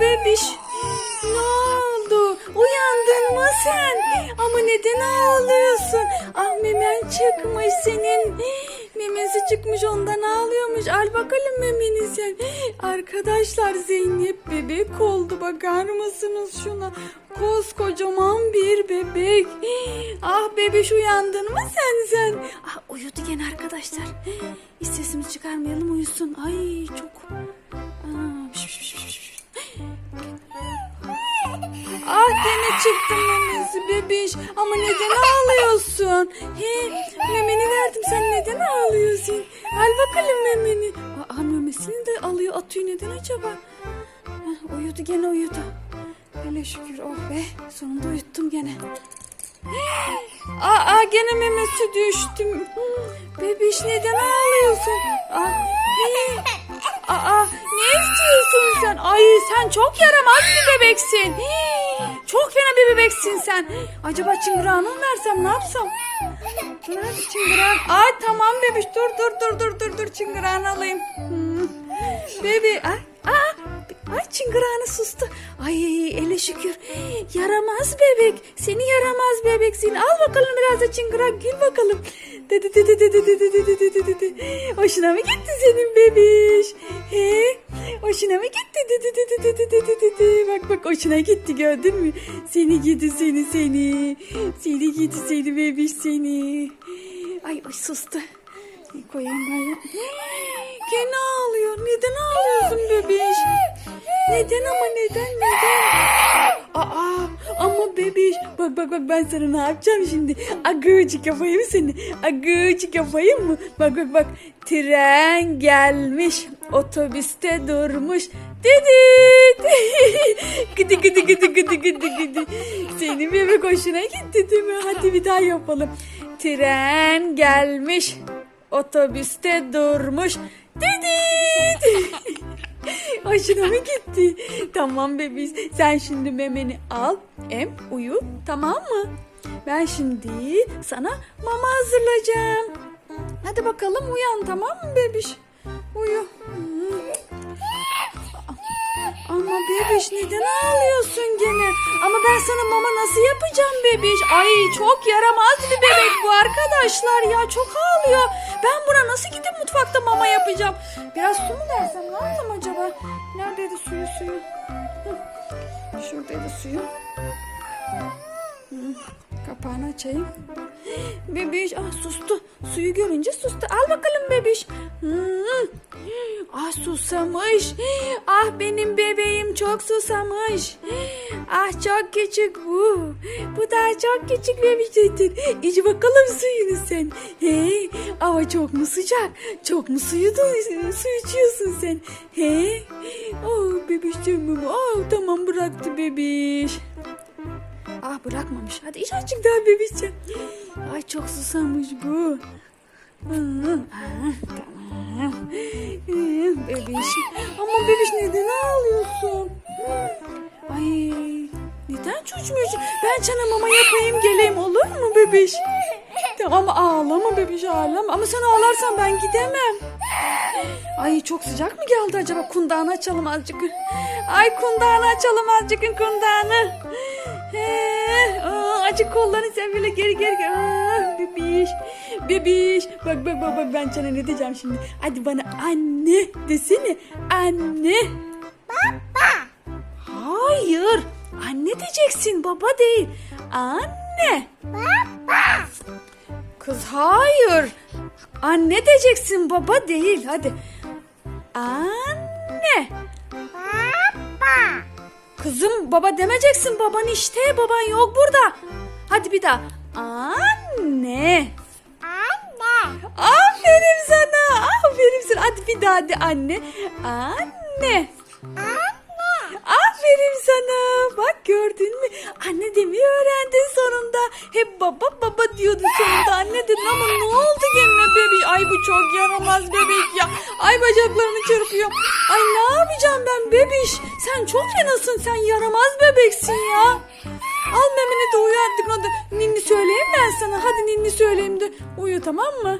bebiş. Ne oldu? Uyandın mı sen? Ama neden ağlıyorsun? Ah memen çıkmış senin. Memesi çıkmış ondan ağlıyormuş. Al bakalım memeni sen. Arkadaşlar Zeynep bebek oldu. Bakar mısınız şuna? Koskocaman bir bebek. Ah bebiş uyandın mı sen sen? Ah uyudu gene arkadaşlar. Hiç sesimizi çıkarmayalım uyusun. Ay çok. Ah gene çıktı memesi bebiş. Ama neden ağlıyorsun? He, memeni verdim sen neden ağlıyorsun? Al bakalım memeni. Aa, memesini de alıyor atıyor neden acaba? Heh, uyudu gene uyudu. Hele şükür oh be sonunda uyuttum gene. Aa, gene memesi düştüm. Bebiş neden ağlıyorsun? Aa, he. Aa, ne istiyorsun sen? Ay sen çok yaramaz bir bebeksin. Hii, bir bebeksin sen. Acaba çıngırağını mı versem ne yapsam? Dur çıngırağın. Ay tamam bebiş dur dur dur dur dur dur çıngırağını alayım. Hmm. Bebi ay, aa, ay çıngırağını sustu. Ay ele şükür. Yaramaz bebek. Seni yaramaz bebeksin. Al bakalım biraz da çıngırak gül bakalım. Dedi dedi dedi dedi dedi dedi dedi. Hoşuna mı gitti senin bebiş? He? Hoşuna mı gitti? Dedi dedi dedi dedi dedi. Bak bak hoşuna gitti gördün mü? Seni gidi seni seni. Seni gidi seni bebiş seni. Ay ay sustu. Koyayım ben. Gene ağlıyor. Neden ağlıyorsun bebiş? Neden ama neden neden? Aa ama bebiş bak bak bak ben sana ne yapacağım şimdi? Agıcık yapayım seni. Agıcık yapayım mı? Bak bak bak tren gelmiş otobüste durmuş. Dedi. gıdı gıdı gıdı gıdı gıdı gıdı. Senin bebek hoşuna gitti değil mi? Hadi bir daha yapalım. Tren gelmiş otobüste durmuş. Dedi. Hoşuna mı gitti? Tamam bebiş. Sen şimdi memeni al, em, uyu. Tamam mı? Ben şimdi sana mama hazırlayacağım. Hadi bakalım uyan tamam mı bebiş? Uyu. Ama bebiş neden? Ama sana mama nasıl yapacağım bebiş? Ay çok yaramaz bir bebek bu arkadaşlar ya çok ağlıyor. Ben buna nasıl gidip mutfakta mama yapacağım? Biraz su mu versem ne yapsam acaba? Neredeydi suyu suyu? Şuradaydı suyu. Kapağını açayım. Bebiş ah sustu. Suyu görünce sustu. Al bakalım bebiş. Hmm. Ah susamış. Ah benim bebeğim çok susamış. Ah çok küçük bu. Bu daha çok küçük bebiştir. İç bakalım suyunu sen. He, ama çok mu sıcak? Çok mu suyu da su içiyorsun sen? He? Oh bebişciğim. Oh tamam bıraktı bebiş. Ah bırakmamış. Hadi iç azıcık daha bebişciğim. Ay çok susamış bu. Tamam. Bebiş. Ama bebiş neden ağlıyorsun? Ay neden çocuğum? Ben sana mama yapayım geleyim olur mu bebiş? Tamam ağlama bebiş ağlama. Ama sen ağlarsan ben gidemem. Ay çok sıcak mı geldi acaba? Kundağını açalım azıcık. Ay kundağını açalım azıcık kundağını. He, aa, acı kollarını sen böyle geri geri geri. Aa, bebiş, bebiş. Bak bak bak bak ben sana ne diyeceğim şimdi. Hadi bana anne desene. Anne. Baba. Hayır. Anne diyeceksin baba değil. Anne. Baba. Kız hayır. Anne diyeceksin baba değil. Hadi. Anne. Kızım baba demeyeceksin baban işte baban yok burada. Hadi bir daha. Anne. Anne. Aferin sana. Aferin sana. Hadi bir daha de anne. Anne. Anne. Aferin sana. Bak gördün mü? Anne demeyi öğrendin sonunda. Hep baba baba diyordun sonunda. Anne dedin ama ne oldu? Ay bu çok yaramaz bebek ya. Ay bacaklarını çırpıyor. Ay ne yapacağım ben bebiş? Sen çok fenasın. Sen yaramaz bebeksin ya. Al memeni de uyu. Hadi ninni söyleyeyim ben sana. Hadi ninni söyleyeyim de uyu tamam mı?